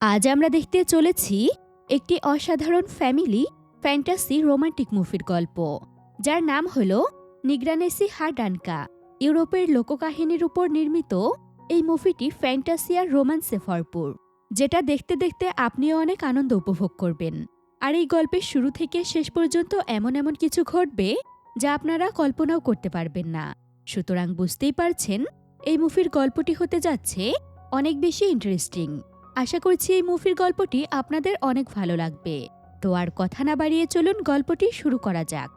আজ আমরা দেখতে চলেছি একটি অসাধারণ ফ্যামিলি ফ্যান্টাসি রোমান্টিক মুভির গল্প, যার নাম হল নিগ্রানেসি হাডানকা ইউরোপের লোককাহিনীর উপর নির্মিত এই মুভিটি ফ্যান্টাসি আর রোমান্সে ভরপুর, যেটা দেখতে দেখতে আপনিও অনেক আনন্দ উপভোগ করবেন। আর এই গল্পের শুরু থেকে শেষ পর্যন্ত এমন এমন কিছু ঘটবে যা আপনারা কল্পনাও করতে পারবেন না। সুতরাং বুঝতেই পারছেন, এই মুভির গল্পটি হতে যাচ্ছে অনেক বেশি ইন্টারেস্টিং আশা করছি এই মুভির গল্পটি আপনাদের অনেক ভালো লাগবে। তো আর কথা না বাড়িয়ে চলুন গল্পটি শুরু করা যাক।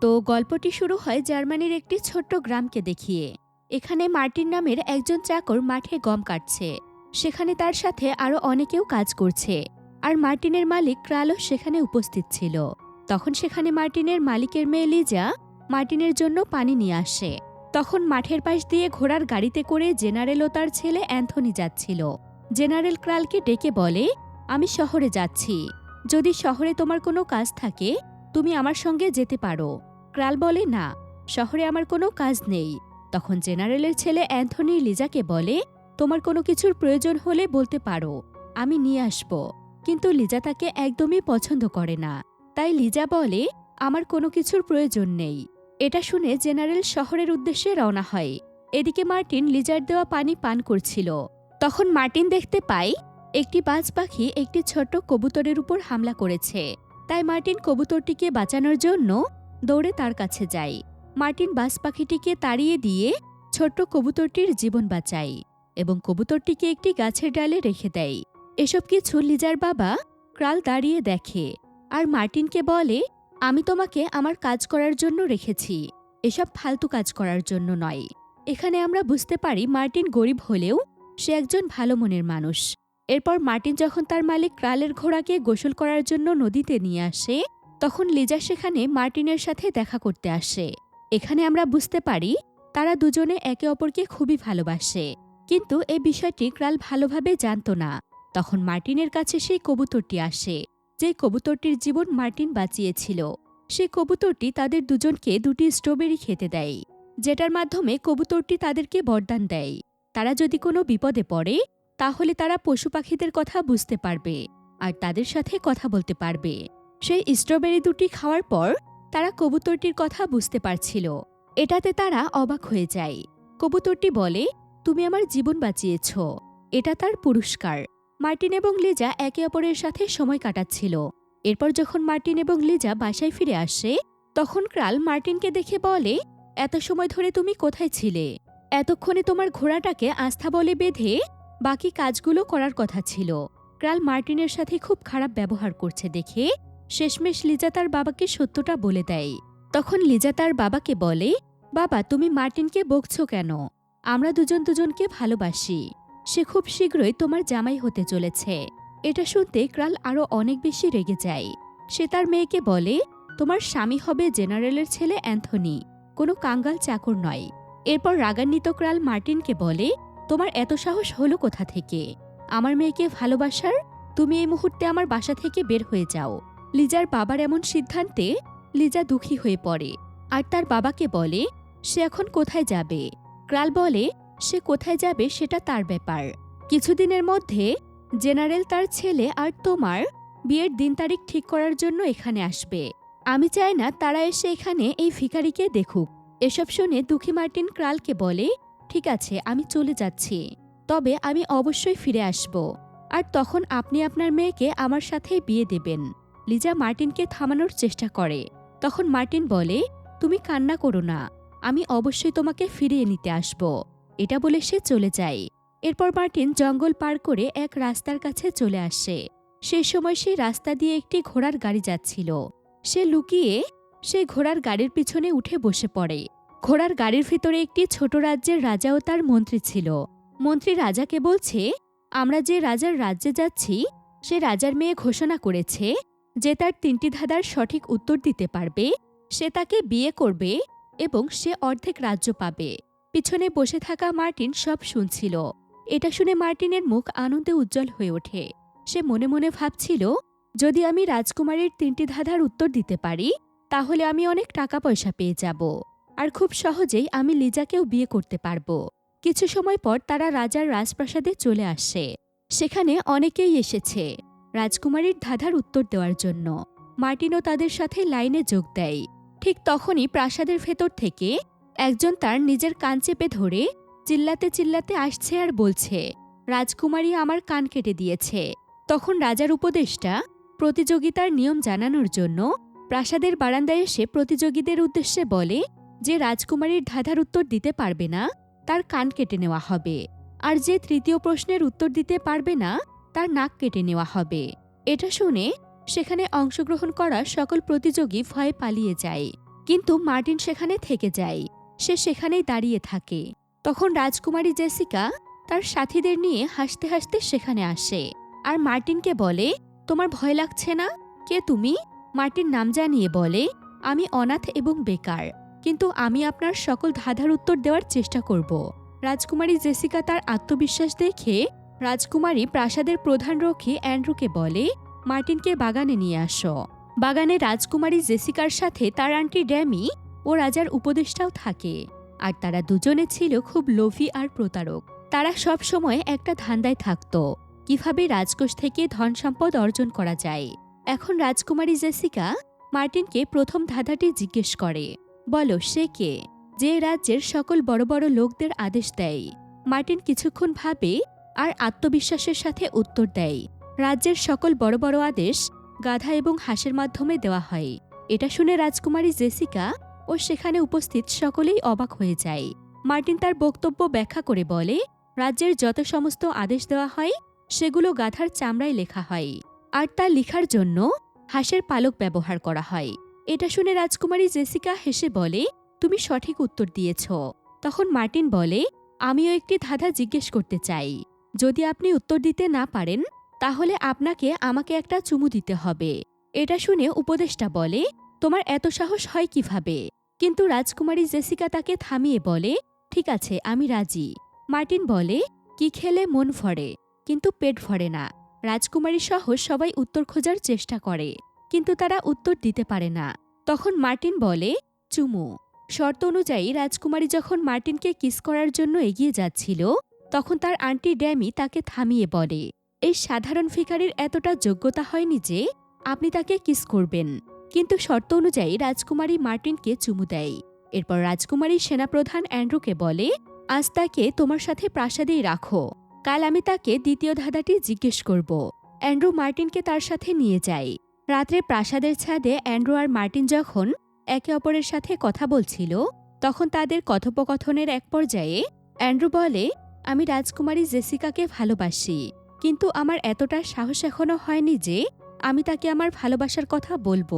তো গল্পটি শুরু হয় জার্মানির একটি ছোট্ট গ্রামকে দেখিয়ে। এখানে মার্টিন নামের একজন চাকর মাঠে গম কাটছে। সেখানে তার সাথে আরও অনেকেও কাজ করছে। আর মার্টিনের মালিক ক্রালও সেখানে উপস্থিত ছিল। তখন সেখানে মার্টিনের মালিকের মেয়ে লিজা মার্টিনের জন্য পানি নিয়ে আসে। তখন মাঠের পাশ দিয়ে ঘোড়ার গাড়িতে করে জেনারেল ও তার ছেলে অ্যান্থনি যাচ্ছিল। জেনারেল ক্রালকে ডেকে বলে, আমি শহরে যাচ্ছি। যদি শহরে তোমার কোনো কাজ থাকে, তুমি আমার সঙ্গে যেতে পারো। ক্রাল বলে, না, শহরে আমার কোনো কাজ নেই। তখন জেনারেলের ছেলে অ্যান্থনি লিজাকে বলে, তোমার কোনো কিছুর প্রয়োজন হলে বলতে পারো, আমি নিয়ে আসব। কিন্তু লিজা তাকে একদমই পছন্দ করে না। তাই লিজা বলে, আমার কোনো কিছুর প্রয়োজন নেই। এটা শুনে জেনারেল শহরের উদ্দেশ্যে রওনা হয়। এদিকে মার্টিন লিজার দেওয়া পানি পান করছিল। তখন মার্টিন দেখতে পায়, একটি বাজ পাখি একটি ছোট্ট কবুতরের উপর হামলা করেছে। তাই মার্টিন কবুতরটিকে বাঁচানোর জন্য দৌড়ে তার কাছে যায়। মার্টিন বাজ পাখিটিকে তাড়িয়ে দিয়ে ছোট্ট কবুতরটির জীবন বাঁচায় এবং কবুতরটিকে একটি গাছের ডালে রেখে দেয়। এসব কিছু লিজার বাবা ক্রাল দাঁড়িয়ে দেখে আর মার্টিনকে বলে, আমি তোমাকে আমার কাজ করার জন্য রেখেছি। এসব ফালতু কাজ করার জন্য নয়। এখানে আমরা বুঝতে পারি মার্টিন গরিব হলেও সে একজন ভালো মনের মানুষ। এরপর মার্টিন যখন তার মালিক ক্রালের ঘোড়াকে গোসল করার জন্য নদীতে নিয়ে আসে, তখন লিজা সেখানে মার্টিনের সাথে দেখা করতে আসে। এখানে আমরা বুঝতে পারি, তারা দুজনে একে অপরকে খুবই ভালোবাসে। কিন্তু এই বিষয়টি ক্রাল ভালোভাবে জানত না। তখন মার্টিনের কাছে সেই কবুতরটি আসে যে কবুতরটির জীবন মার্টিন বাঁচিয়েছিল। সে কবুতরটি তাদের দুজনকে দুটি স্ট্রবেরি খেতে দেয়, যেটার মাধ্যমে কবুতরটি তাদেরকে বরদান দেয়। তারা যদি কোনো বিপদে পড়ে, তাহলে তারা পশু পাখিদের কথা বুঝতে পারবে আর তাদের সাথে কথা বলতে পারবে। সেই স্ট্রবেরি দুটি খাওয়ার পর তারা কবুতরটির কথা বুঝতে পারছিল। এটাতে তারা অবাক হয়ে যায়। কবুতরটি বলে, তুমি আমার জীবন বাঁচিয়েছ। এটা তার পুরস্কার। মার্টিন এবং লিজা একে অপরের সাথে সময় কাটাচ্ছিল। এরপর যখন মার্টিন এবং লিজা বাসায় ফিরে আসে, তখন ক্রাল মার্টিনকে দেখে বলে, এত সময় ধরে তুমি কোথায় ছিলে? এতক্ষণে তোমার ঘোড়াটাকে আস্থা বলে বেঁধে বাকি কাজগুলো করার কথা ছিল। ক্রাল মার্টিনের সাথে খুব খারাপ ব্যবহার করছে দেখে শেষমেশ লিজা তার বাবাকে সত্যটা বলে দেয়। তখন লিজা তার বাবাকে বলে, বাবা, তুমি মার্টিনকে বকছো কেন? আমরা দুজন দুজনকে ভালোবাসি। সে খুব শীঘ্রই তোমার জামাই হতে চলেছে। এটা শুনতে ক্রাল আরও অনেক বেশি রেগে যায়। সে তার মেয়েকে বলে, তোমার স্বামী হবে জেনারেলের ছেলে অ্যান্থনি। কোনো কাঙ্গাল চাকর নয়। এরপর রাগান্বিত ক্রাল মার্টিনকে বলে, তোমার এত সাহস হলো কোথা থেকে? আমার মেয়েকে ভালোবাসার? তুমি এই মুহূর্তে আমার বাসা থেকে বের হয়ে যাও। লিজার বাবার এমন সিদ্ধান্তে লিজা দুঃখী হয়ে পড়ে। আর তার বাবাকে বলে, সে এখন কোথায় যাবে? ক্রাল বলে, সে কোথায় যাবে সেটা তার ব্যাপার। কিছুদিনের মধ্যে জেনারেল তার ছেলে আর তোমার বিয়ের দিন তারিখ ঠিক করার জন্য এখানে আসবে। আমি চাই না তারা এসে এখানে এই ভিখারিকে দেখুক। এসব শুনে দুঃখী মার্টিন ক্রালকে বলে, ঠিক আছে, আমি চলে যাচ্ছি। তবে আমি অবশ্যই ফিরে আসব। আর তখন আপনি আপনার মেয়েকে আমার সাথে বিয়ে দেবেন। লিজা মার্টিনকে থামানোর চেষ্টা করে। তখন মার্টিন বলে, তুমি কান্না করো না। আমি অবশ্যই তোমাকে ফিরিয়ে নিতে আসব। এটা বলে সে চলে যায়। এরপর মার্টিন জঙ্গল পার করে এক রাস্তার কাছে চলে আসে। সে সময় সে রাস্তা দিয়ে একটি ঘোড়ার গাড়ি যাচ্ছিল। সে লুকিয়ে সেই ঘোড়ার গাড়ির পিছনে উঠে বসে পড়ে। ঘোড়ার গাড়ির ভিতরে একটি ছোট রাজ্যের রাজা ও তার মন্ত্রী ছিল। মন্ত্রী রাজাকে বলছে, আমরা যে রাজার রাজ্যে যাচ্ছি, সে রাজার মেয়ে ঘোষণা করেছে যে তার তিনটি ধাঁধার সঠিক উত্তর দিতে পারবে, সে তাকে বিয়ে করবে এবং সে অর্ধেক রাজ্য পাবে। পিছনে বসে থাকা মার্টিন সব শুনছিল। এটা শুনে মার্টিনের মুখ আনন্দে উজ্জ্বল হয়ে ওঠে। সে মনে মনে ভাবছিল, যদি আমি রাজকুমারীর তিনটি ধাঁধার উত্তর দিতে পারি তাহলে আমি অনেক টাকা পয়সা পেয়ে যাব। আর খুব সহজেই আমি লিজাকেও বিয়ে করতে পারব। কিছু সময় পর তারা রাজার রাজপ্রাসাদে চলে আসে। সেখানে অনেকেই এসেছে রাজকুমারীর ধাঁধার উত্তর দেওয়ার জন্য। মার্টিনও তাদের সাথে লাইনে যোগ দেয়। ঠিক তখনই প্রাসাদের ভেতর থেকে একজন তার নিজের কান চেপে ধরে চিল্লাতে চিল্লাতে আসছে আর বলছে, রাজকুমারী আমার কান কেটে দিয়েছে। তখন রাজার উপদেষ্টা প্রতিযোগিতার নিয়ম জানানোর জন্য প্রাসাদের বারান্দায় এসে প্রতিযোগীদের উদ্দেশ্যে বলে যে রাজকুমারীর ধাঁধার উত্তর দিতে পারবে না, তার কান কেটে নেওয়া হবে। আর যে তৃতীয় প্রশ্নের উত্তর দিতে পারবে না, তার নাক কেটে নেওয়া হবে। এটা শুনে সেখানে অংশগ্রহণ করা সকল প্রতিযোগী ভয়ে পালিয়ে যায়। কিন্তু মার্টিন সেখানে থেকে যায়। সে সেখানেই দাঁড়িয়ে থাকে। তখন রাজকুমারী জেসিকা তার সাথীদের নিয়ে হাসতে হাসতে সেখানে আসে। আর মার্টিনকে বলে, তোমার ভয় লাগছে না? কে তুমি? মার্টিন নাম জানিয়ে বলে, আমি অনাথ এবং বেকার, কিন্তু আমি আপনার সকল ধাঁধার উত্তর দেওয়ার চেষ্টা করব। রাজকুমারী জেসিকা তার আত্মবিশ্বাস দেখে রাজকুমারী প্রাসাদের প্রধান রক্ষী অ্যান্ড্রুকে বলে, মার্টিনকে বাগানে নিয়ে আসো। বাগানে রাজকুমারী জেসিকার সাথে তার আন্টি ড্যামি ও রাজার উপদেষ্টাও থাকে। আর তারা দুজনে ছিল খুব লোভী আর প্রতারক। তারা সব সময় একটা ধান্দায় থাকত। কীভাবে রাজকোষ থেকে ধন সম্পদ অর্জন করা যায়? এখন রাজকুমারী জেসিকা মার্টিনকে প্রথম ধাঁধাটি জিজ্ঞেস করে, বলো, সে কে? যে রাজ্যের সকল বড় বড় লোকদের আদেশ দেয়। মার্টিন কিছুক্ষণ ভাবে আর আত্মবিশ্বাসের সাথে উত্তর দেয়, রাজ্যের সকল বড় বড় আদেশ গাধা এবং হাঁসের মাধ্যমে দেওয়া হয়। এটা শুনে রাজকুমারী জেসিকা ও সেখানে উপস্থিত সকলেই অবাক হয়ে যায়। মার্টিন তার বক্তব্য ব্যাখ্যা করে বলে, রাজ্যের যত সমস্ত আদেশ দেওয়া হয়, সেগুলো গাধার চামড়ায় লেখা হয়। আর তা লিখার জন্য হাঁসের পালক ব্যবহার করা হয়। এটা শুনে রাজকুমারী জেসিকা হেসে বলে, তুমি সঠিক উত্তর দিয়েছ। তখন মার্টিন বলে, আমিও একটি ধাঁধা জিজ্ঞেস করতে চাই। যদি আপনি উত্তর দিতে না পারেন, তাহলে আপনাকে আমাকে একটা চুমু দিতে হবে। এটা শুনে উপদেষ্টা বলে, তোমার এত সাহস হয় কীভাবে? কিন্তু রাজকুমারী জেসিকা তাকে থামিয়ে বলে, ঠিক আছে, আমি রাজি। মার্টিন বলে, কি খেলে মন ভরে, কিন্তু পেট ভরে না। রাজকুমারী সহ সবাই উত্তর খোঁজার চেষ্টা করে, কিন্তু তারা উত্তর দিতে পারে না। তখন মার্টিন বলে, চুমু, শর্ত অনুযায়ী রাজকুমারী যখন মার্টিনকে কিস করার জন্য এগিয়ে যাচ্ছিল, তখন তার আন্টি ড্যামি তাকে থামিয়ে বলে, এই সাধারণ ফিকারির এতটা যোগ্যতা হয়নি যে আপনি তাকে কিস করবেন। কিন্তু শর্ত অনুযায়ী রাজকুমারী মার্টিনকে চুমু দেয়। এরপর রাজকুমারী সেনাপ্রধান অ্যান্ড্রুকে বলে, আজ তাকে তোমার সাথে প্রাসাদেই রাখো। কাল আমি তাকে দ্বিতীয় ধাঁধাটি জিজ্ঞেস করব। অ্যান্ড্রু মার্টিনকে তার সাথে নিয়ে যাই রাত্রে প্রাসাদের ছাদে অ্যান্ড্রু আর মার্টিন যখন একে অপরের সাথে কথা বলছিল, তখন তাদের কথোপকথনের এক পর্যায়ে অ্যান্ড্রু বলে, আমি রাজকুমারী জেসিকাকে ভালোবাসি, কিন্তু আমার এতটা সাহস এখনও হয়নি যে আমি তাকে আমার ভালোবাসার কথা বলব।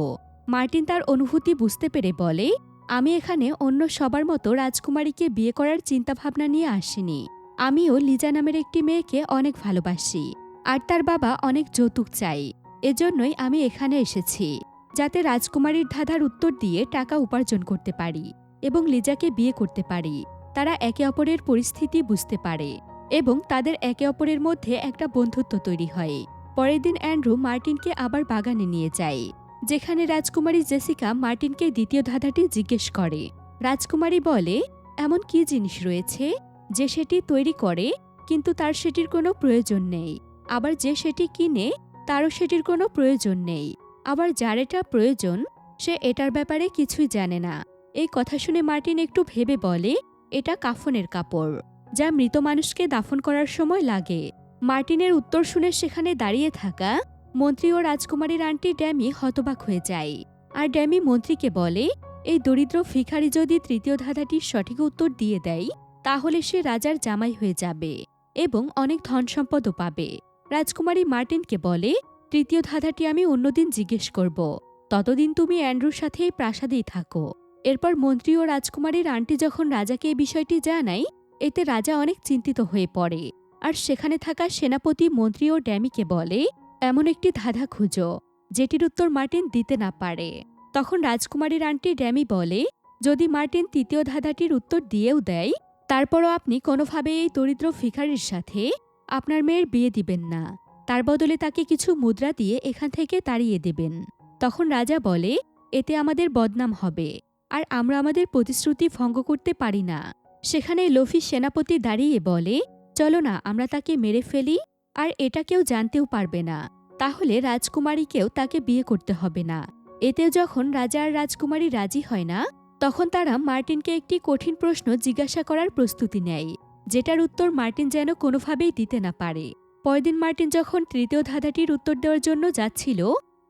মার্টিন তার অনুভূতি বুঝতে পেরে বলে, আমি এখানে অন্য সবার মতো রাজকুমারীকে বিয়ে করার চিন্তাভাবনা নিয়ে আসিনি। আমিও লিজা নামের একটি মেয়েকে অনেক ভালোবাসি, আর তার বাবা অনেক যৌতুক চাই। এজন্যই আমি এখানে এসেছি, যাতে রাজকুমারীর ধাঁধার উত্তর দিয়ে টাকা উপার্জন করতে পারি এবং লিজাকে বিয়ে করতে পারি। তারা একে অপরের পরিস্থিতি বুঝতে পারে এবং তাদের একে অপরের মধ্যে একটা বন্ধুত্ব তৈরি হয়। পরের দিন অ্যান্ড্রু মার্টিনকে আবার বাগানে নিয়ে যায়, যেখানে রাজকুমারী জেসিকা মার্টিনকে দ্বিতীয় ধাঁধাটি জিজ্ঞেস করে। রাজকুমারী বলে, এমন কি জিনিস রয়েছে? যে সেটি তৈরি করে, কিন্তু তার সেটির কোনো প্রয়োজন নেই। আবার যে সেটি কিনে, তারও সেটির কোনো প্রয়োজন নেই। আবার যার এটা প্রয়োজন, সে এটার ব্যাপারে কিছুই জানে না। এই কথা শুনে মার্টিন একটু ভেবে বলে, এটা কাফনের কাপড়, যা মৃত মানুষকে দাফন করার সময় লাগে। মার্টিনের উত্তর শুনে সেখানে দাঁড়িয়ে থাকা মন্ত্রী ও রাজকুমারীর আন্টি ড্যামি হতবাক হয়ে যায়। আর ড্যামি মন্ত্রীকে বলে, এই দরিদ্র ফিখারি যদি তৃতীয় ধাঁধাটির সঠিক উত্তর দিয়ে দেয় তাহলে সে রাজার জামাই হয়ে যাবে এবং অনেক ধন সম্পদও পাবে। রাজকুমারী মার্টিনকে বলে, তৃতীয় ধাঁধাটি আমি অন্যদিন জিজ্ঞেস করব। ততদিন তুমি অ্যান্ড্রুর সাথে এই প্রাসাদেই থাকো। এরপর মন্ত্রী ও রাজকুমারীর আন্টি যখন রাজাকে এই বিষয়টি জানায়, এতে রাজা অনেক চিন্তিত হয়ে পড়ে। আর সেখানে থাকা সেনাপতি, মন্ত্রী ও ড্যামিকে বলে, এমন একটি ধাঁধা খুঁজো, যেটির উত্তর মার্টিন দিতে না পারে। তখন রাজকুমারীর আন্টি ড্যামি বলে, যদি মার্টিন তৃতীয় ধাঁধাটির উত্তর দিয়েও দেয় তারপরও আপনি কোনোভাবে এই দরিদ্র ভিখারির সাথে আপনার মেয়ের বিয়ে দিবেন না। তার বদলে তাকে কিছু মুদ্রা দিয়ে এখান থেকে তাড়িয়ে দেবেন। তখন রাজা বলে, এতে আমাদের বদনাম হবে, আর আমরা আমাদের প্রতিশ্রুতি ভঙ্গ করতে পারি না। সেখানে লফি সেনাপতি দাঁড়িয়ে বলে, চলো না, আমরা তাকে মেরে ফেলি, আর এটা কেউ জানতেও পারবে না। তাহলে রাজকুমারীকেও তাকে বিয়ে করতে হবে না। এতে যখন রাজা আর রাজকুমারী রাজি হয় না তখন তারা মার্টিনকে একটি কঠিন প্রশ্ন জিজ্ঞাসা করার প্রস্তুতি নেয়, যেটার উত্তর মার্টিন যেন কোনোভাবেই দিতে না পারে। পরদিন মার্টিন যখন তৃতীয় ধাঁধাটির উত্তর দেওয়ার জন্য যাচ্ছিল,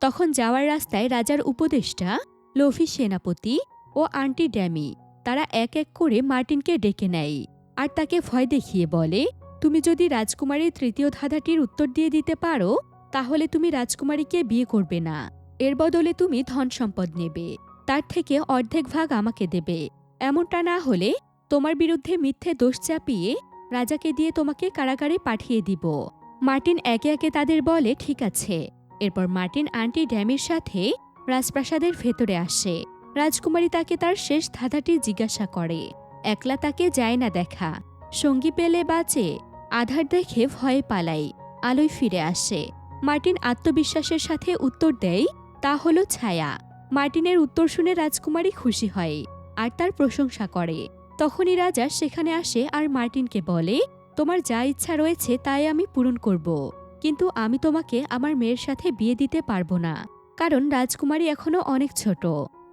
তখন যাওয়ার রাস্তায় রাজার উপদেষ্টা, লোভি সেনাপতি ও আন্টি ড্যামি, তারা এক এক করে মার্টিনকে ডেকে নেয় আর তাকে ভয় দেখিয়ে বলে, তুমি যদি রাজকুমারীর তৃতীয় ধাঁধাটির উত্তর দিয়ে দিতে পারো, তাহলে তুমি রাজকুমারীকে বিয়ে করবে না। এর বদলে তুমি ধন সম্পদ নেবে। তার থেকে অর্ধেক ভাগ আমাকে দেবে। এমনটা না হলে তোমার বিরুদ্ধে মিথ্যে দোষ চাপিয়ে রাজাকে দিয়ে তোমাকে কারাগারে পাঠিয়ে দিব। মার্টিন একে একে তাদের বলে, ঠিক আছে। এরপর মার্টিন আন্টি ড্যামির সাথে রাজপ্রাসাদের ভেতরে আসে। রাজকুমারী তাকে তার শেষ ধাঁধাটি জিজ্ঞাসা করে। একলা তাকে যায় না দেখা। সঙ্গী পেলে বাঁচে, আধার দেখে ভয়ে পালাই আলোয় ফিরে আসে। মার্টিন আত্মবিশ্বাসের সাথে উত্তর দেয়, তা হলো ছায়া। মার্টিনের উত্তর শুনে রাজকুমারী খুশি হয় আর তার প্রশংসা করে। তখনই রাজা সেখানে আসে আর মার্টিনকে বলে, তোমার যা ইচ্ছা রয়েছে তাই আমি পূরণ করব। কিন্তু আমি তোমাকে আমার মেয়ের সাথে বিয়ে দিতে পারব না। কারণ রাজকুমারী এখনও অনেক ছোট।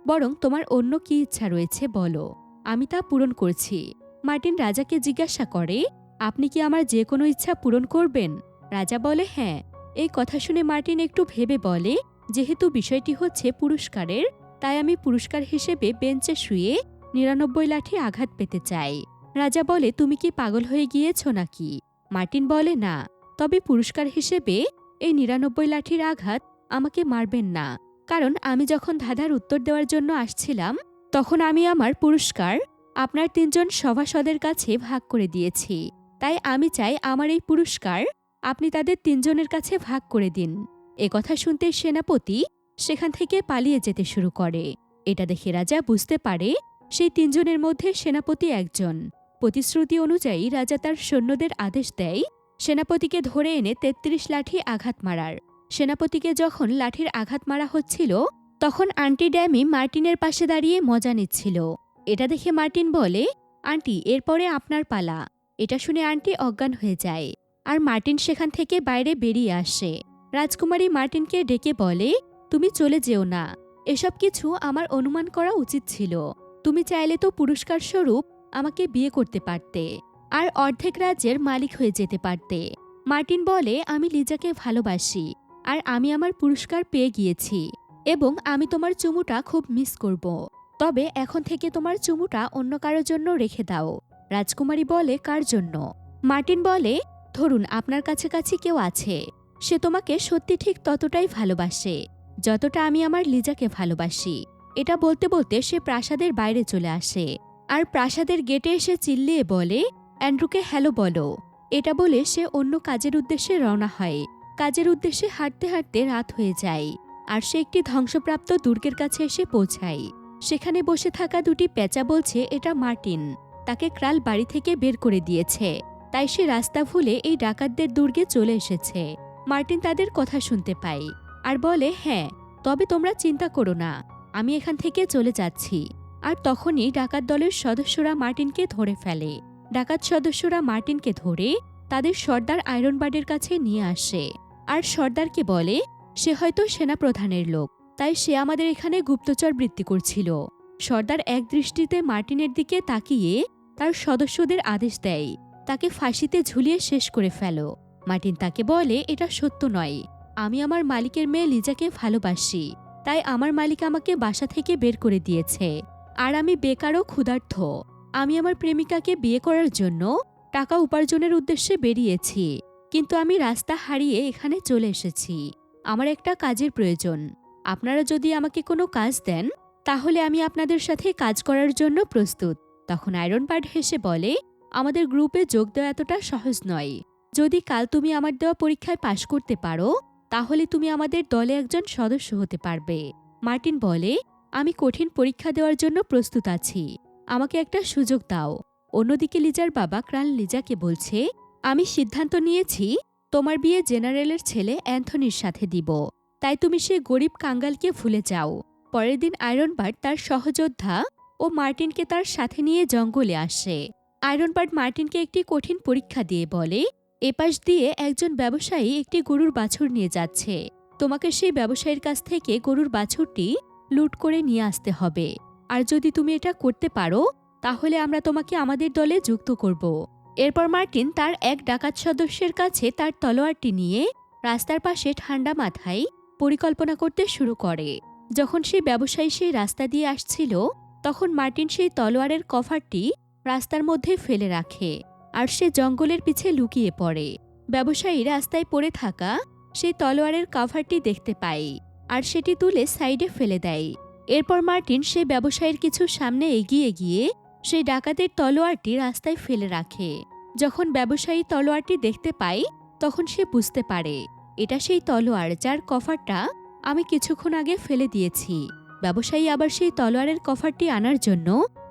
বরং তোমার অন্য কি ইচ্ছা রয়েছে বলো। আমি তা পূরণ করছি। মার্টিন রাজাকে জিজ্ঞাসা করে, আপনি কি আমার যে কোনো ইচ্ছা পূরণ করবেন? রাজা বলে হ্যাঁ। এই কথা শুনে মার্টিন একটু ভেবে বলে যেহেতু বিষয়টি হচ্ছে পুরস্কারের, তাই আমি পুরস্কার হিসেবে বেঞ্চে শুয়ে নিরানব্বই লাঠি আঘাত পেতে চাই। রাজা বলে, তুমি কি পাগল হয়ে গিয়েছ নাকি? মার্টিন বলে, না। তবে পুরস্কার হিসেবে এই নিরানব্বই লাঠির আঘাত আমাকে মারবেন না। কারণ আমি যখন ধাঁধার উত্তর দেওয়ার জন্য আসছিলাম, তখন আমি আমার পুরস্কার আপনার তিনজন সভাসদের কাছে ভাগ করে দিয়েছি। তাই আমি চাই আমার এই পুরস্কার আপনি তাদের তিনজনের কাছে ভাগ করে দিন। কথা শুনতে সেনাপতি সেখান থেকে পালিয়ে যেতে শুরু করে। এটা দেখে রাজা বুঝতে পারে সেই তিনজনের মধ্যে সেনাপতি একজন। প্রতিশ্রুতি অনুযায়ী রাজা তার সৈন্যদের আদেশ দেয় সেনাপতিকে ধরে এনে তেত্রিশ লাঠি আঘাত মারার। সেনাপতিকে যখন লাঠির আঘাত মারা হচ্ছিল, তখন আন্টি ড্যামি মার্টিনের পাশে দাঁড়িয়ে মজা নিচ্ছিল। এটা দেখে মার্টিন বলে, আন্টি, এরপরে আপনার পালা। এটা শুনে আন্টি অজ্ঞান হয়ে যায়। আর মার্টিন সেখান থেকে বাইরে বেরিয়ে আসে। রাজকুমারী মার্টিনকে ডেকে বলে, তুমি চলে যেও না। এসব কিছু আমার অনুমান করা উচিত ছিল। তুমি চাইলে তো পুরস্কার স্বরূপ আমাকে বিয়ে করতে পারতে আর অর্ধেক রাজ্যের মালিক হয়ে যেতে পারতে। মার্টিন বলে, আমি লিজাকে ভালোবাসি আর আমি আমার পুরস্কার পেয়ে গিয়েছি এবং আমি তোমার চুমুটা খুব মিস করব। তবে এখন থেকে তোমার চুমুটা অন্য কারোর জন্য রেখে দাও। রাজকুমারী বলে, কার জন্য? মার্টিন বলে, ধরুন, আপনার কাছাকাছি কেউ আছে। সে তোমাকে সত্যি ঠিক ততটাই ভালোবাসে, যতটা আমি আমার লিজাকে ভালোবাসি। এটা বলতে বলতে সে প্রাসাদের বাইরে চলে আসে। আর প্রাসাদের গেটে এসে চিল্লিয়ে বলে, অ্যান্ড্রুকে হ্যালো বলো। এটা বলে সে অন্য কাজের উদ্দেশ্যে রওনা হয়। কাজের উদ্দেশ্যে হাঁটতে হাঁটতে রাত হয়ে যায় আর সে একটি ধ্বংসপ্রাপ্ত দুর্গের কাছে এসে পৌঁছায়। সেখানে বসে থাকা দুটি পেঁচা বলছে, এটা মার্টিন। তাকে ক্রাল বাড়ি থেকে বের করে দিয়েছে। তাই সে রাস্তা ভুলে এই ডাকাতদের দুর্গে চলে এসেছে। মার্টিন তাদের কথা শুনতে পায় আর বলে হ্যাঁ তবে তোমরা চিন্তা করো না, আমি এখান থেকে চলে যাচ্ছি। আর তখনই ডাকাত দলের সদস্যরা মার্টিনকে ধরে ফেলে। ডাকাত সদস্যরা মার্টিনকে ধরে তাদের সর্দার আয়রনবার্ডের কাছে নিয়ে আসে আর সর্দারকে বলে, সে হয়তো সেনাপ্রধানের লোক, তাই সে আমাদের এখানে গুপ্তচর বৃত্তি করছিল। সর্দার এক দৃষ্টিতে মার্টিনের দিকে তাকিয়ে তার সদস্যদের আদেশ দেয়, তাকে ফাঁসিতে ঝুলিয়ে শেষ করে ফেলো। মার্টিন তাকে বলে, এটা সত্য নয়। আমি আমার মালিকের মেয়ে লিজাকে ভালোবাসি। তাই আমার মালিক আমাকে বাসা থেকে বের করে দিয়েছে। আর আমি বেকারও ক্ষুধার্থ। আমি আমার প্রেমিকাকে বিয়ে করার জন্য টাকা উপার্জনের উদ্দেশ্যে বেরিয়েছি। কিন্তু আমি রাস্তা হারিয়ে এখানে চলে এসেছি। আমার একটা কাজের প্রয়োজন। আপনারা যদি আমাকে কোনো কাজ দেন, তাহলে আমি আপনাদের সাথে কাজ করার জন্য প্রস্তুত। তখন আয়রন বার্ড হেসে বলে, আমাদের গ্রুপে যোগ দেওয়া এতটা সহজ নয়। যদি কাল তুমি আমার দেওয়া পরীক্ষায় পাশ করতে পারো, তাহলে তুমি আমাদের দলে একজন সদস্য হতে পারবে। মার্টিন বলে, আমি কঠিন পরীক্ষা দেওয়ার জন্য প্রস্তুত আছি। আমাকে একটা সুযোগ দাও। অন্যদিকে লিজার বাবা ক্রাল লিজাকে বলছে, আমি সিদ্ধান্ত নিয়েছি, তোমার বিয়ে জেনারেলের ছেলে অ্যান্থনির সাথে দিব। তাই তুমি সে গরিব কাঙ্গালকে ভুলে যাও। পরের দিন আয়রনবার্ড তার সহযোদ্ধা ও মার্টিনকে তার সাথে নিয়ে জঙ্গলে আসে। আয়রনবার্ড মার্টিনকে একটি কঠিন পরীক্ষা দিয়ে বলে এপাশ দিয়ে একজন ব্যবসায়ী একটি গরুর বাছুর নিয়ে যাচ্ছে। তোমাকে সেই ব্যবসায়ীর কাছ থেকে গরুর বাছুরটি লুট করে নিয়ে আসতে হবে। আর যদি তুমি এটা করতে পারো, তাহলে আমরা তোমাকে আমাদের দলে যুক্ত করব। এরপর মার্টিন তার এক ডাকাত সদস্যের কাছে তার তলোয়ারটি নিয়ে রাস্তার পাশে ঠান্ডা মাথায় পরিকল্পনা করতে শুরু করে। যখন সেই ব্যবসায়ী সেই রাস্তা দিয়ে আসছিল, তখন মার্টিন সেই তলোয়ারের কভারটি রাস্তার মধ্যে ফেলে রাখে। আর সে জঙ্গলের পিছে লুকিয়ে পড়ে। ব্যবসায়ী রাস্তায় পড়ে থাকা সেই তলোয়ারের কাভারটি দেখতে পায় আর সেটি তুলে সাইডে ফেলে দেয়। এরপর মার্টিন সেই ব্যবসায়ীর কিছু সামনে এগিয়ে গিয়ে সেই ডাকাতের তলোয়ারটি রাস্তায় ফেলে রাখে। যখন ব্যবসায়ী তলোয়ারটি দেখতে পায়, তখন সে বুঝতে পারে, এটা সেই তলোয়ার যার কফারটা আমি কিছুক্ষণ আগে ফেলে দিয়েছি। ব্যবসায়ী আবার সেই তলোয়ারের কভারটি আনার জন্য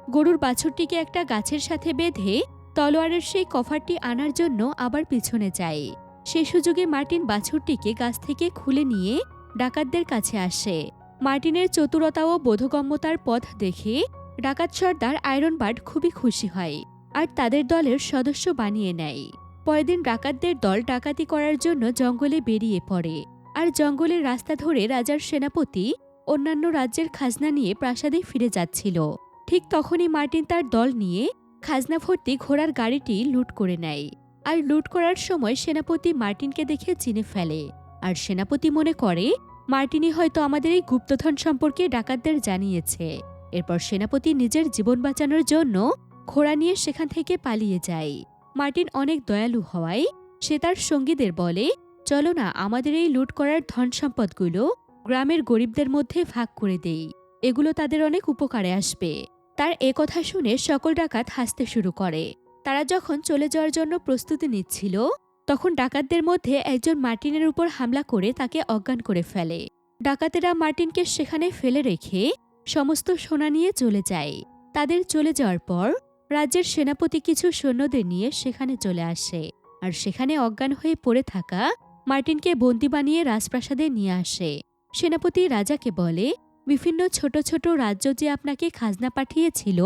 গরুর বাছুরটিকে একটা গাছের সাথে বেঁধে তলোয়ারের সেই কভারটি আনার জন্য আবার পিছনে যায়। সে সুযোগে মার্টিন বাছুরটিকে গাছ থেকে খুলে নিয়ে ডাকাতদের কাছে আসে। মার্টিনের চতুরতা ও বোধগম্যতার পথ দেখে ডাকাত সর্দার আয়রন বার্ড খুবই খুশি হয় আর তাদের দলের সদস্য বানিয়ে নেয়। পরদিন ডাকাতদের দল ডাকাতি করার জন্য জঙ্গলে বেরিয়ে পড়ে আর জঙ্গলের রাস্তা ধরে রাজার সেনাপতি অন্যান্য রাজ্যের খাজনা নিয়ে প্রাসাদে ফিরে যাচ্ছিল। ঠিক তখনই মার্টিন তার দল নিয়ে খাজনা ভর্তি ঘোড়ার গাড়িটি লুট করে নেয়। আর লুট করার সময় সেনাপতি মার্টিনকে দেখে চিনে ফেলে। আর সেনাপতি মনে করে, মার্টিনই হয়তো আমাদের এই গুপ্তধন সম্পর্কে ডাকাতদের জানিয়েছে। এরপর সেনাপতি নিজের জীবন বাঁচানোর জন্য ঘোড়া নিয়ে সেখান থেকে পালিয়ে যায়। মার্টিন অনেক দয়ালু হওয়ায় সে তার সঙ্গীদের বলে, চলো না, আমাদের এই লুট করার ধন সম্পদগুলো গ্রামের গরিবদের মধ্যে ভাগ করে দেই। এগুলো তাদের অনেক উপকারে আসবে। তার এ কথা শুনে সকল ডাকাত হাসতে শুরু করে। তারা যখন চলে যাওয়ার জন্য প্রস্তুতি নিচ্ছিল, তখন ডাকাতদের মধ্যে একজন মার্টিনের উপর হামলা করে তাকে অজ্ঞান করে ফেলে। ডাকাতেরা মার্টিনকে সেখানে ফেলে রেখে সমস্ত সোনা নিয়ে চলে যায়। তাদের চলে যাওয়ার পর রাজ্যের সেনাপতি কিছু সৈন্যদের নিয়ে সেখানে চলে আসে আর সেখানে অজ্ঞান হয়ে পড়ে থাকা মার্টিনকে বন্দি বানিয়ে রাজপ্রাসাদে নিয়ে আসে। সেনাপতি রাজাকে বলে বিভিন্ন ছোট ছোট রাজ্য যে আপনাকে খাজনা পাঠিয়েছিল,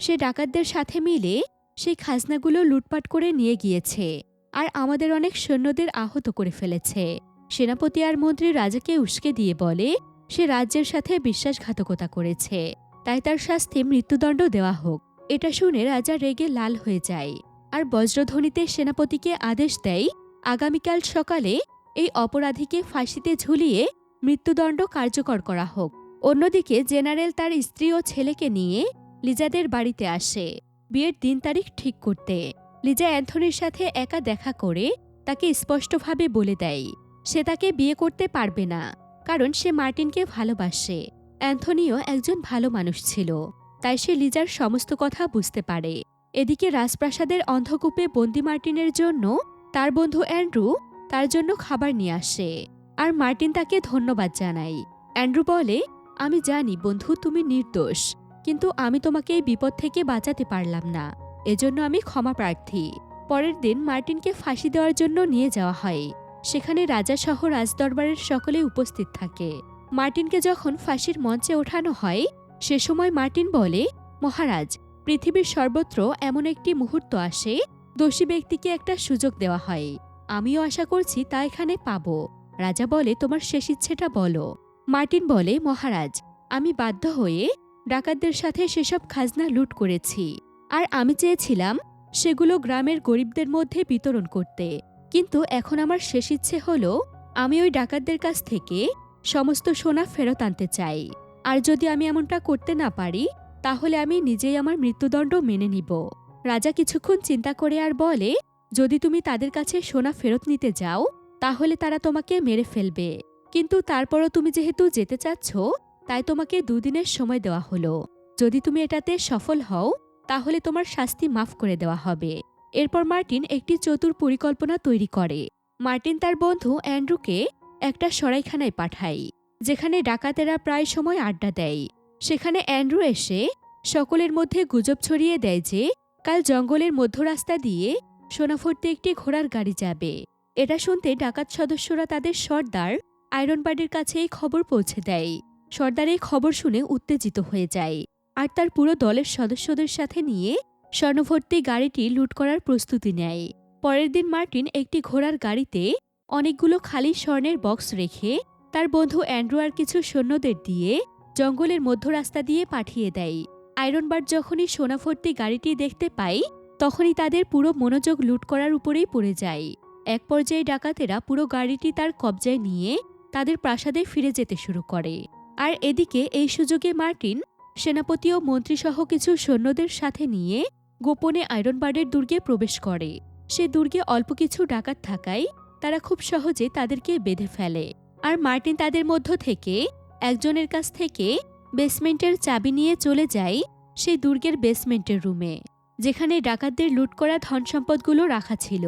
সে ডাকাতদের সাথে মিলে সেই খাজনাগুলো লুটপাট করে নিয়ে গিয়েছে আর আমাদের অনেক সৈন্যদের আহত করে ফেলেছে। সেনাপতি আর মন্ত্রী রাজাকে উস্কে দিয়ে বলে, সে রাজ্যের সাথে বিশ্বাসঘাতকতা করেছে, তাই তার শাস্তি মৃত্যুদণ্ড দেওয়া হোক। এটা শুনে রাজা রেগে লাল হয়ে যায় আর বজ্রধ্বনিতে সেনাপতিকে আদেশ দেয়, আগামীকাল সকালে এই অপরাধীকে ফাঁসিতে ঝুলিয়ে মৃত্যুদণ্ড কার্যকর করা হোক। অন্যদিকে জেনারেল তার স্ত্রী ও ছেলেকে নিয়ে লিজাদের বাড়িতে আসে। বিয়ের দিন তারিখ ঠিক করতে। লিজা অ্যান্থনির সাথে একা দেখা করে তাকে স্পষ্টভাবে বলে দেয়, সে তাকে বিয়ে করতে পারবে না, কারণ সে মার্টিনকে ভালোবাসে। অ্যান্থনিও একজন ভালো মানুষ ছিল, তাই সে লিজার সমস্ত কথা বুঝতে পারে। এদিকে রাজপ্রাসাদের অন্ধকূপে বন্দি মার্টিনের জন্য তার বন্ধু অ্যান্ড্রু তার জন্য খাবার নিয়ে আসে। আর মার্টিন তাকে ধন্যবাদ জানায়। অ্যান্ড্রু বলে আমি জানি, বন্ধু, তুমি নির্দোষ, কিন্তু আমি তোমাকে এই বিপদ থেকে বাঁচাতে পারলাম না। এজন্য আমি ক্ষমা প্রার্থী। পরের দিন মার্টিনকে ফাঁসি দেওয়ার জন্য নিয়ে যাওয়া হয়। সেখানে রাজাসহ রাজদরবারের সকলে উপস্থিত থাকে। মার্টিনকে যখন ফাঁসির মঞ্চে ওঠানো হয়, সে সময় মার্টিন বলে, মহারাজ, পৃথিবীর সর্বত্র এমন একটি মুহূর্ত আসে, দোষী ব্যক্তিকে একটা সুযোগ দেওয়া হয়। আমিও আশা করছি তা এখানে পাব রাজা বলে, তোমার শেষ ইচ্ছেটা বলো। মার্টিন বলে, মহারাজ, আমি বাধ্য হয়ে ডাকাতদের সাথে সেসব খাজনা লুট করেছি। আর আমি চেয়েছিলাম সেগুলো গ্রামের গরিবদের মধ্যে বিতরণ করতে। কিন্তু এখন আমার শেষ ইচ্ছে হলো, আমি ওই ডাকাতদের কাছ থেকে সমস্ত সোনা ফেরত আনতে চাই। আর যদি আমি এমনটা করতে না পারি, তাহলে আমি নিজেই আমার মৃত্যুদণ্ড মেনে নিব। রাজা কিছুক্ষণ চিন্তা করে আর বলে, যদি তুমি তাদের কাছে সোনা ফেরত নিতে যাও, তাহলে তারা তোমাকে মেরে ফেলবে। কিন্তু তারপরও তুমি যেহেতু যেতে চাচ্ছ, তাই তোমাকে দুদিনের সময় দেওয়া হলো। যদি তুমি এটাতে সফল হও, তাহলে তোমার শাস্তি মাফ করে দেওয়া হবে। এরপর মার্টিন একটি চতুর পরিকল্পনা তৈরি করে। মার্টিন তার বন্ধু অ্যান্ড্রুকে একটা সরাইখানায় পাঠায়, যেখানে ডাকাতেরা প্রায় সময় আড্ডা দেয়। সেখানে অ্যান্ড্রু এসে সকলের মধ্যে গুজব ছড়িয়ে দেয় যে, কাল জঙ্গলের মধ্য রাস্তা দিয়ে সোনাফর্তে একটি ঘোড়ার গাড়ি যাবে। এটা শুনতে ডাকাত সদস্যরা তাদের সর্দার আয়রনবার্ডের কাছে এই খবর পৌঁছে দেয়। সর্দার এই খবর শুনে উত্তেজিত হয়ে যায়। আর তার পুরো দলের সদস্যদের সাথে নিয়ে স্বর্ণভর্তি গাড়িটি লুট করার প্রস্তুতি নেয়। পরের দিন মার্টিন একটি ঘোড়ার গাড়িতে অনেকগুলো খালি স্বর্ণের বক্স রেখে তার বন্ধু অ্যান্ড্রু আর কিছু সৈন্যদের দিয়ে জঙ্গলের মধ্য রাস্তা দিয়ে পাঠিয়ে দেয়। আয়রনবার্ড যখনই সোনাভর্তি গাড়িটি দেখতে পায়, তখনই তাদের পুরো মনোযোগ লুট করার উপরেই পড়ে যায়। এক পর্যায়ে ডাকাতেরা পুরো গাড়িটি তার কবজায় নিয়ে তাদের প্রাসাদে ফিরে যেতে শুরু করে। আর এদিকে এই সুযোগে মার্টিন, সেনাপতি ও মন্ত্রীসহ কিছু সৈন্যদের সাথে নিয়ে গোপনে আয়রনবার্ডের দুর্গে প্রবেশ করে। সে দুর্গে অল্প কিছু ডাকাত থাকায় তারা খুব সহজে তাদেরকে বেঁধে ফেলে। আর মার্টিন তাদের মধ্য থেকে একজনের কাছ থেকে বেসমেন্টের চাবি নিয়ে চলে যায় সেই দুর্গের বেসমেন্টের রুমে, যেখানে ডাকাতদের লুট করা ধন সম্পদগুলো রাখা ছিল।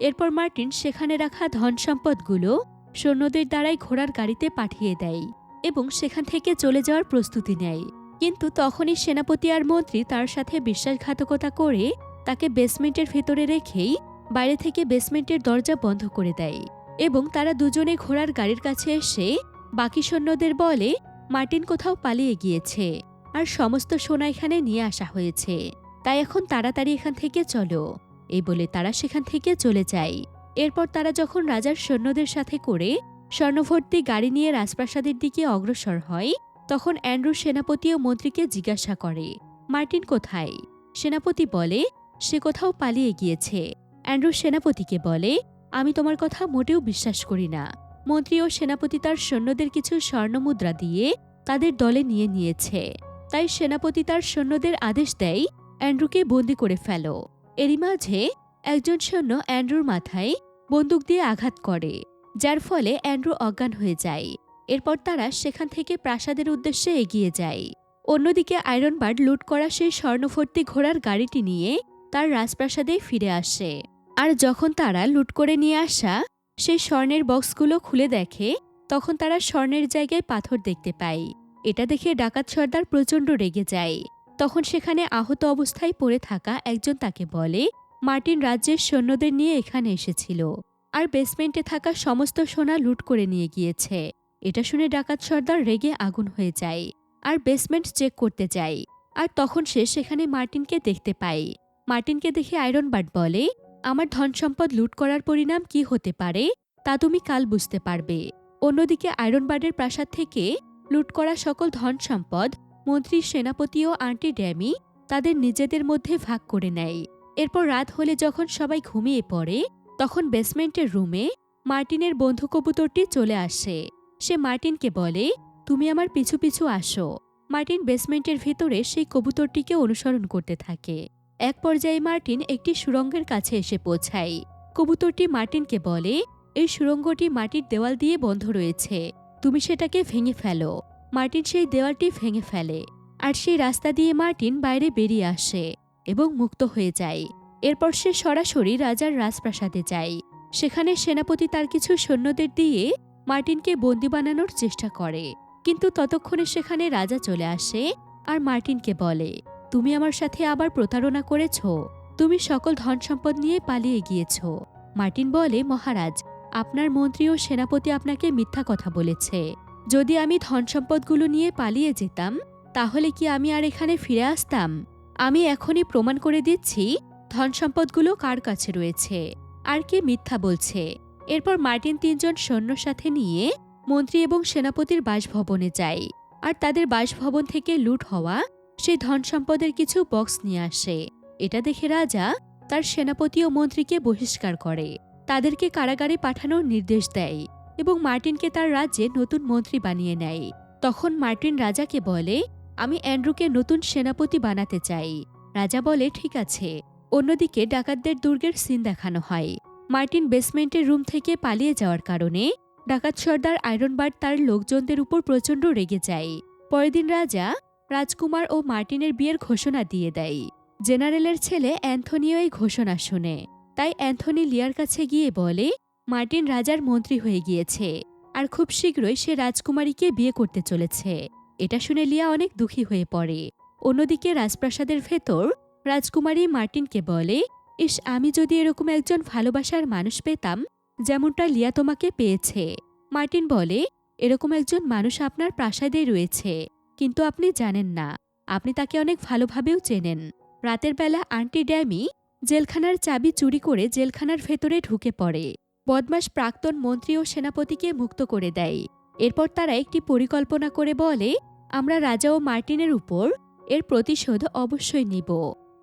এরপর মার্টিন সেখানে রাখা ধন সম্পদগুলো সৈন্যদের দ্বারাই ঘোড়ার গাড়িতে পাঠিয়ে দেয় এবং সেখান থেকে চলে যাওয়ার প্রস্তুতি নেয়। কিন্তু তখনই সেনাপতি আর মন্ত্রী তার সাথে বিশ্বাসঘাতকতা করে তাকে বেসমেন্টের ভেতরে রেখেই বাইরে থেকে বেসমেন্টের দরজা বন্ধ করে দেয় এবং তারা দুজনে ঘোড়ার গাড়ির কাছে এসে বাকি সৈন্যদের বলে, মার্টিন কোথাও পালিয়ে গিয়েছে আর সমস্ত সোনা এখানে নিয়ে আসা হয়েছে। তাই এখন তাড়াতাড়ি এখান থেকে চলো। এই বলে তারা সেখান থেকে চলে যায়। এরপর তারা যখন রাজার সৈন্যদের সাথে করে স্বর্ণভর্তি গাড়ি নিয়ে রাজপ্রাসাদের দিকে অগ্রসর হয়, তখন অ্যান্ড্রু সেনাপতি ও মন্ত্রীকে জিজ্ঞাসা করে, মার্টিন কোথায়? সেনাপতি বলে, সে কোথাও পালিয়ে গিয়েছে। অ্যান্ড্রু সেনাপতিকে বলে, আমি তোমার কথা মোটেও বিশ্বাস করি না। মন্ত্রী ও সেনাপতি তার সৈন্যদের কিছু স্বর্ণমুদ্রা দিয়ে তাদের দলে নিয়ে নিয়েছে। তাই সেনাপতি তার সৈন্যদের আদেশ দেয়, অ্যান্ড্রুকে বন্দি করে ফেলো। এরই মাঝে একজন সৈন্য অ্যান্ড্রুর মাথায় বন্দুক দিয়ে আঘাত করে, যার ফলে অ্যান্ড্রু অজ্ঞান হয়ে যায়। এরপর তারা সেখান থেকে প্রাসাদের উদ্দেশ্যে এগিয়ে যায়। অন্যদিকে আয়রনবার্ড লুট করা সেই স্বর্ণভর্তি ঘোড়ার গাড়িটি নিয়ে তার রাজপ্রাসাদে ফিরে আসে। আর যখন তারা লুট করে নিয়ে আসা সেই স্বর্ণের বক্সগুলো খুলে দেখে, তখন তারা স্বর্ণের জায়গায় পাথর দেখতে পায়। এটা দেখে ডাকাত সর্দার প্রচণ্ড রেগে যায়। তখন সেখানে আহত অবস্থায় পড়ে থাকা একজন তাকে বলে মার্টিন রাজ্যের সৈন্যদের নিয়ে এখানে এসেছিল আর বেসমেন্টে থাকা সমস্ত সোনা লুট করে নিয়ে গিয়েছে। এটা শুনে ডাকাত সর্দার রেগে আগুন হয়ে যায় আর বেসমেন্ট চেক করতে যায়। আর তখন সে সেখানে মার্টিনকে দেখতে পায়। মার্টিনকে দেখে আয়রনবার্ড বলে, আমার ধন সম্পদ লুট করার পরিণাম কি হতে পারে, তা তুমি কাল বুঝতে পারবে। অন্যদিকে আয়রনবার্ডের প্রাসাদ থেকে লুট করা সকল ধন সম্পদ মন্ত্রী, সেনাপতি ও আন্টি ড্যামি তাদের নিজেদের মধ্যে ভাগ করে নেয়। এরপর রাত হলে যখন সবাই ঘুমিয়ে পড়ে, তখন বেসমেন্টের রুমে মার্টিনের বন্ধু কবুতরটি চলে আসে। সে মার্টিনকে বলে, তুমি আমার পিছু পিছু আসো। মার্টিন বেসমেন্টের ভেতরে সেই কবুতরটিকে অনুসরণ করতে থাকে। এক পর্যায়ে মার্টিন একটি সুরঙ্গের কাছে এসে পৌঁছায়। কবুতরটি মার্টিনকে বলে, এই সুরঙ্গটি মাটির দেওয়াল দিয়ে বন্ধ রয়েছে। তুমি সেটাকে ভেঙে ফেলো। মার্টিন সেই দেওয়ালটি ভেঙে ফেলে। আর সেই রাস্তা দিয়ে মার্টিন বাইরে বেরিয়ে আসে। এবং মুক্ত হয়ে যায়। এরপর সে সরাসরি রাজার রাজপ্রাসাদে যায়। সেখানে সেনাপতি তার কিছু সৈন্যদের দিয়ে মার্টিনকে বন্দি বানানোর চেষ্টা করে। কিন্তু ততক্ষণে সেখানে রাজা চলে আসে আর মার্টিনকে বলে, তুমি আমার সাথে আবার প্রতারণা করেছ। তুমি সকল ধন সম্পদ নিয়ে পালিয়ে গিয়েছ। মার্টিন বলে, মহারাজ, আপনার মন্ত্রী ও সেনাপতি আপনাকে মিথ্যা কথা বলেছে। যদি আমি ধন সম্পদগুলো নিয়ে পালিয়ে যেতাম, তাহলে কি আমি আর এখানে ফিরে আসতাম? আমি এখনই প্রমাণ করে দিচ্ছি ধন সম্পদগুলো কার কাছে রয়েছে। আর কে মিথ্যা বলছে। এরপর মার্টিন তিনজন সৈন্য সাথে নিয়ে মন্ত্রী এবং সেনাপতির বাসভবনে যায়। আর তাদের বাসভবন থেকে লুট হওয়া সেই ধন সম্পদের কিছু বক্স নিয়ে আসে। এটা দেখে রাজা তার সেনাপতি ও মন্ত্রীকে বহিষ্কার করে। তাদেরকে কারাগারে পাঠানোর নির্দেশ দেয় এবং মার্টিনকে তার রাজ্যে নতুন মন্ত্রী বানিয়ে নেয়। তখন মার্টিন রাজাকে বলে আমি অ্যান্ড্রুকে নতুন সেনাপতি বানাতে চাই। রাজা বলে, ঠিক আছে। অন্যদিকে ডাকাতদের দুর্গের সিন দেখানো হয়। মার্টিন বেসমেন্টের রুম থেকে পালিয়ে যাওয়ার কারণে ডাকাত সর্দার আয়রনবার্ড তার লোকজনদের উপর প্রচণ্ড রেগে যায়। পরের দিন রাজা রাজকুমার ও মার্টিনের বিয়ের ঘোষণা দিয়ে দেয়। জেনারেলের ছেলে অ্যান্থনিও এই ঘোষণা শুনে। তাই অ্যান্থনি লিয়ার কাছে গিয়ে বলে, মার্টিন রাজার মন্ত্রী হয়ে গিয়েছে। আর খুব শীঘ্রই সে রাজকুমারীকে বিয়ে করতে চলেছে। এটা শুনে লিয়া অনেক দুঃখী হয়ে পড়ে। অন্যদিকে রাজপ্রাসাদের ভেতর রাজকুমারী মার্টিনকে বলে, ইস, আমি যদি এরকম একজন ভালোবাসার মানুষ পেতাম, যেমনটা লিয়া তোমাকে পেয়েছে। মার্টিন বলে, এরকম একজন মানুষ আপনার প্রাসাদেই রয়েছে, কিন্তু আপনি জানেন না। আপনি তাকে অনেক ভালোভাবেও চেনেন। রাতের বেলা আন্টি ড্যামি জেলখানার চাবি চুরি করে জেলখানার ভেতরে ঢুকে পড়ে। বদমাস প্রাক্তন মন্ত্রী ও সেনাপতিকে মুক্ত করে দেয়। এরপর তারা একটি পরিকল্পনা করে বলে, আমরা রাজা ও মার্টিনের উপর এর প্রতিশোধ অবশ্যই নিব।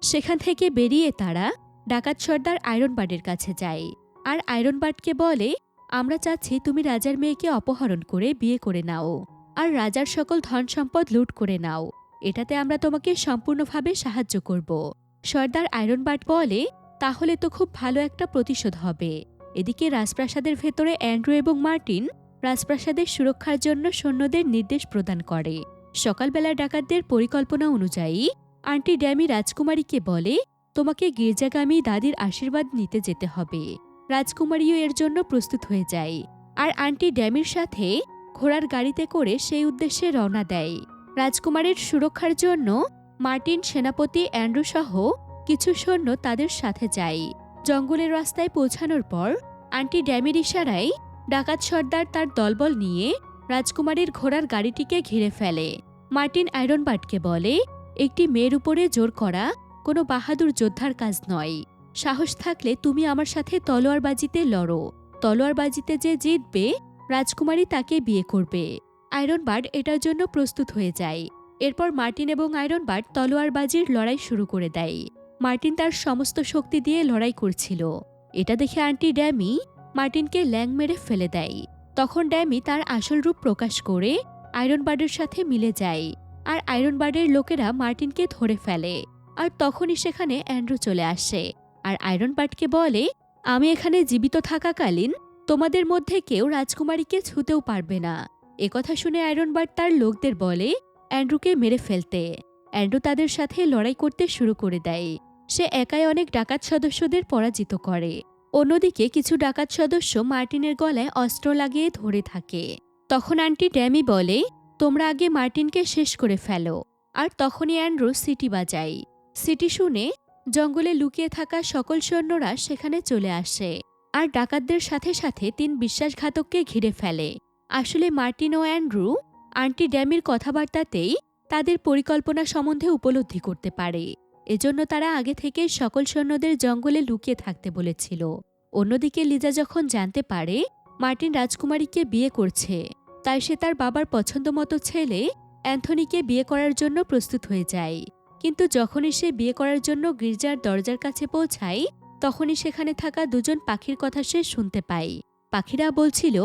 সেখান থেকে বেরিয়ে তারা ডাকাত সর্দার আয়রনবার্ডের কাছে যায়। আর আয়রনবার্ডকে বলে, আমরা চাচ্ছি তুমি রাজার মেয়েকে অপহরণ করে বিয়ে করে নাও, আর রাজার সকল ধন সম্পদ লুট করে নাও। এটাতে আমরা তোমাকে সম্পূর্ণভাবে সাহায্য করব। সর্দার আয়রনবার্ড বলে, তাহলে তো খুব ভালো একটা প্রতিশোধ হবে। এদিকে রাজপ্রাসাদের ভেতরে অ্যান্ড্রু এবং মার্টিন রাজপ্রাসাদের সুরক্ষার জন্য সৈন্যদের নির্দেশ প্রদান করে। সকালবেলা ডাকাতদের পরিকল্পনা অনুযায়ী, আন্টি ড্যামি রাজকুমারীকে বলে, তোমাকে গির্জাগামী দাদির আশীর্বাদ নিতে যেতে হবে। রাজকুমারীও এর জন্য প্রস্তুত হয়ে যায়। আর আন্টি ড্যামির সাথে ঘোড়ার গাড়িতে করে সেই উদ্দেশ্যে রওনা দেয়। রাজকুমারীর সুরক্ষার জন্য মার্টিন সেনাপতি অ্যান্ড্রু সহ কিছু সৈন্য তাদের সাথে যায়। জঙ্গলের রাস্তায় পৌঁছানোর পর, আন্টি ড্যামির ইশারায় ডাকাত সর্দার তার দলবল নিয়ে রাজকুমারীর ঘোড়ার গাড়িটিকে ঘিরে ফেলে। মার্টিন আয়রনবার্ডকে বলে, একটি মেয়ের উপরে জোর করা কোনো বাহাদুর যোদ্ধার কাজ নয়। সাহস থাকলে তুমি আমার সাথে তলোয়ারবাজিতে লড়ো। তলোয়ারবাজিতে যে জিতবে, রাজকুমারী তাকে বিয়ে করবে। আয়রনবার্ড এটার জন্য প্রস্তুত হয়ে যায়। এরপর মার্টিন এবং আয়রনবার্ড তলোয়ারবাজির লড়াই শুরু করে দেয়। মার্টিন তার সমস্ত শক্তি দিয়ে লড়াই করছিল। এটা দেখে আন্টি ড্যামি মার্টিনকে ল্যাং মেরে ফেলে দেয়। তখন ড্যামি তার আসল রূপ প্রকাশ করে আয়রনবার্ডের সাথে মিলে যায় আর আয়রনবার্ডের লোকেরা মার্টিনকে ধরে ফেলে। আর তখনই সেখানে অ্যান্ড্রু চলে আসে আর আয়রনবার্ডকে বলে, আমি এখানে জীবিত থাকাকালীন তোমাদের মধ্যে কেউ রাজকুমারীকে ছুতেও পারবে না। একথা শুনে আয়রনবার্ড তার লোকদের বলে, অ্যান্ড্রুকে মেরে ফেলতে। অ্যান্ড্রু তাদের সাথে লড়াই করতে শুরু করে দেয়। সে একাই অনেক ডাকাত সদস্যদের পরাজিত করে। অন্যদিকে কিছু ডাকাত সদস্য মার্টিনের গলায় অস্ত্র লাগিয়ে ধরে থাকে। তখন আন্টি ড্যামি বলে, তোমরা আগে মার্টিনকে শেষ করে ফেলো। আর তখনই অ্যান্ড্রু সিটি বাজায়। সিটি শুনে জঙ্গলে লুকিয়ে থাকা সকল সৈন্যরা সেখানে চলে আসে আর ডাকাতদের সাথে সাথে তিন বিশ্বাসঘাতককে ঘিরে ফেলে। আসলে মার্টিন ও অ্যান্ড্রু আন্টি ড্যামির কথাবার্তাতেই তাদের পরিকল্পনা সম্বন্ধে উপলব্ধি করতে পারে। এজন্য তারা আগে থেকে সকল সৈন্যদের জঙ্গলে লুকিয়ে থাকতে বলেছিল। অন্যদিকে লিজা যখন জানতে পারে মার্টিন রাজকুমারীকে বিয়ে করছে, তাই সে তার বাবার পছন্দমতো ছেলে অ্যান্থনিকে বিয়ে করার জন্য প্রস্তুত হয়ে যায়। কিন্তু যখনই সে বিয়ে করার জন্য গির্জার দরজার কাছে পৌঁছায়, তখনই সেখানে থাকা দুজন পাখির কথা সে শুনতে পায়। পাখিরা বলছিল,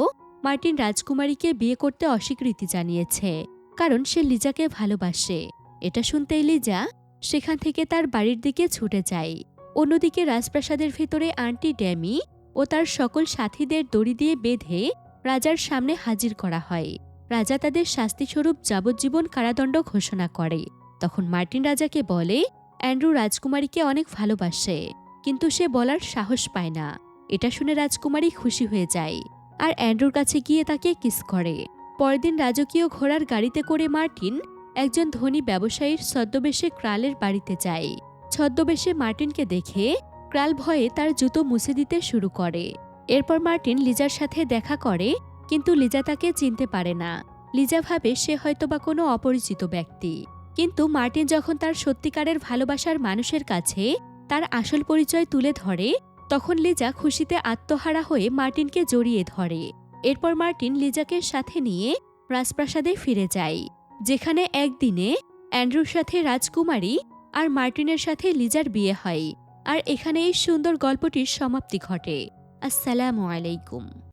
মার্টিন রাজকুমারীকে বিয়ে করতে অস্বীকৃতি জানিয়েছে, কারণ সে লিজাকে ভালোবাসে। এটা শুনতেই লিজা সেখান থেকে তার বাড়ির দিকে ছুটে যায় অন্যদিকে রাজপ্রাসাদের ভেতরে আন্টি ড্যামি ও তার সকল সাথীদের দড়ি দিয়ে বেঁধে রাজার সামনে হাজির করা হয়। রাজা তাদের শাস্তিস্বরূপ যাবজ্জীবন কারাদণ্ড ঘোষণা করে। তখন মার্টিন রাজাকে বলে, অ্যান্ড্রু রাজকুমারীকে অনেক ভালোবাসে, কিন্তু সে বলার সাহস পায় না। এটা শুনে রাজকুমারী খুশি হয়ে যায় আর অ্যান্ড্রুর কাছে গিয়ে তাকে কিস করে। পরদিন রাজকীয় ঘোড়ার গাড়িতে করে মার্টিন একজন ধনী ব্যবসায়ীর ছদ্মবেশে ক্রালের বাড়িতে যায়। ছদ্মবেশে মার্টিনকে দেখে ক্রাল ভয়ে তার জুতো মুছে দিতে শুরু করে। এরপর মার্টিন লিজার সাথে দেখা করে, কিন্তু লিজা তাকে চিনতে পারে না। লিজা ভাবে সে হয়তোবা কোনো অপরিচিত ব্যক্তি। কিন্তু মার্টিন যখন তার সত্যিকারের ভালোবাসার মানুষের কাছে তার আসল পরিচয় তুলে ধরে, তখন লিজা খুশিতে আত্মহারা হয়ে মার্টিনকে জড়িয়ে ধরে। এরপর মার্টিন লিজাকে সাথে নিয়ে রাজপ্রাসাদে ফিরে যায়। যেখানে একদিনে অ্যান্ড্রুর সাথে রাজকুমারী আর মার্টিনের সাথে লিজার বিয়ে হয়। আর এখানে এই সুন্দর গল্পটির সমাপ্তি ঘটে। আসসালামু আলাইকুম।